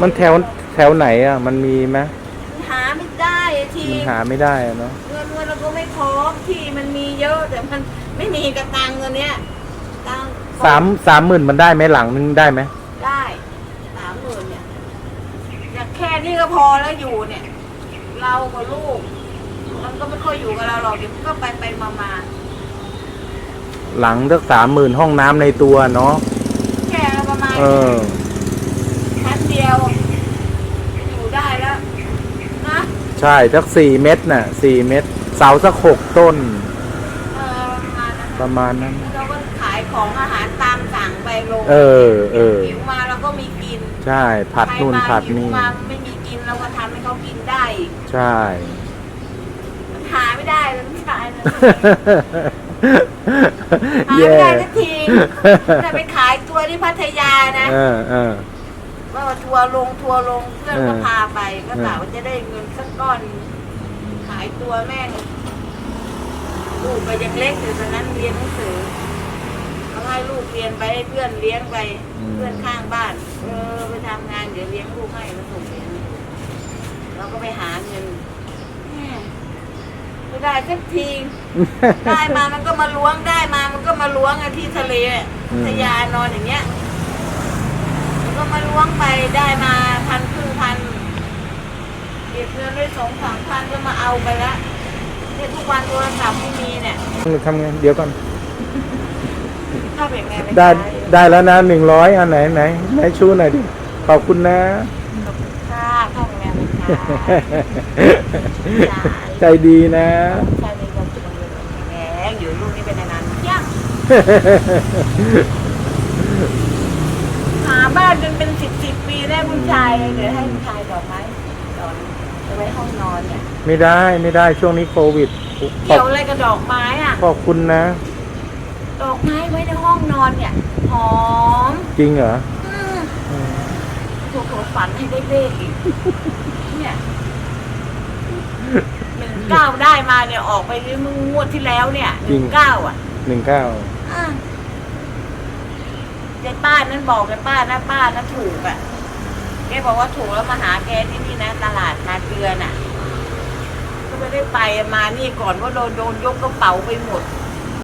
มันแถวแถวไหนอะ มันมีไหมหาไม่ได้อะทีมันหาไม่ได้อะเนาะ เงินเงินเราก็ไม่พร้อมที่มันมีเยอะแต่มันไม่มีกระตังเงินเนี้ยตังค์สามสามหมื่นมันได้ไหมหลังนึงได้ไหมได้สามหมื่นเนี่ยอยากแค่นี้ก็พอแล้วอยู่เนี่ย เรากับลูก มันก็ไม่ค่อยอยู่กับเราหรอกเดี๋ยวมันก็ไปไปมามาหลังสักสามหมื่นห้องน้ำในตัวเนาะแค่ประมาณ เออ ชั้นเดียว อยู่ได้แล้วนะ ใช่สักสี่เม็ดน่ะสี่เม็ดเสาสักหกต้น เออประมาณนั้นประมาณนั้น เราก็ขายของอาหารตามสั่งไปลงเออเออ หิวมาเราก็มีกินใช่ผัดนู่นใครมาผัดหิวนี่ มาไม่มีกินเราก็ทำให้เขากินได้อีกใช่ มันหาไม่ได้เลยผู้ชายนะ หาแย่ไม่ได้สักทีแต่ไปขายตัวที่พัทยานะ เออเออ ว่าทัวร์ลงทัวร์ลงเพื่อนก็เออพาไปก็เออกะว่าจะได้เงินสักก้อน ขายตัวแม่งลูกก็ยังเล็กอยู่ตอนนั้นเรียนหนังสือเขาให้ลูกเรียนไปให้เพื่อนเลี้ยงไป เพื่อนข้างบ้าน เออไปทำงานเดี๋ยวเลี้ยงลูกให้แล้วส่งเรียนเราก็ไปหาเงินแม่ไม่ได้สักทีได้มามันก็มาล้วงได้มามันก็มาล้วงอะที่ทะเลอะอืมทะยานอนอย่างเงี้ยมัน ก็มาล้วงไปได้มาพันครึ่งพันเก็บเงินได้สองสามพันก็มาเอาไปละเนี่ยทุกวันโทรศัพท์ไม่มีเนี่ยทำไงเดี๋ยวก่อนชอบอย่างไงม่ได้ใช้ได้แล้วนะหนึ่งร้อยอันไหนไหนไหนชูหน่อยดิขอบคุณนะขอบคุณค่ะชอบอย่างไงไม่ใช้ใจดีนะใช่เลยก็จะมาเรียนแหมอยู่ลูกนี่เป็นนานๆยังหา บ้านจนเป็นสิบสิบปีได้คุณชายเดี๋ยวให้คุณชายดอกไม้ดอกจะไว้ห้องนอนเนี่ยไม่ได้ไม่ได้ช่วงนี้โควิดขอเกี่ยวบอะไรกับดอกไม้อะ ขอบคุณนะ ดอกไม้ไว้ในห้องนอนเนี่ยหอมจริงเหรออืมอืมถูกฝันให้ได้เลขอีกเนี่ยหนึ่งเก้าได้มาเนี่ยออกไปเมื่องวดที่แล้วเนี่ยหนึ่งเก้าอะหนึ่งเก้า อะ ยายป้านั้นบอกยายป้านะป้านะถูกอะแกบอกว่าถูกแล้วมาหาแกที่นี่นะ ตลาดนาเกลือน่ะ ก็ไม่ได้ไปมานี่ก่อนว่าโดนโดนยกกระเป๋าไปหมด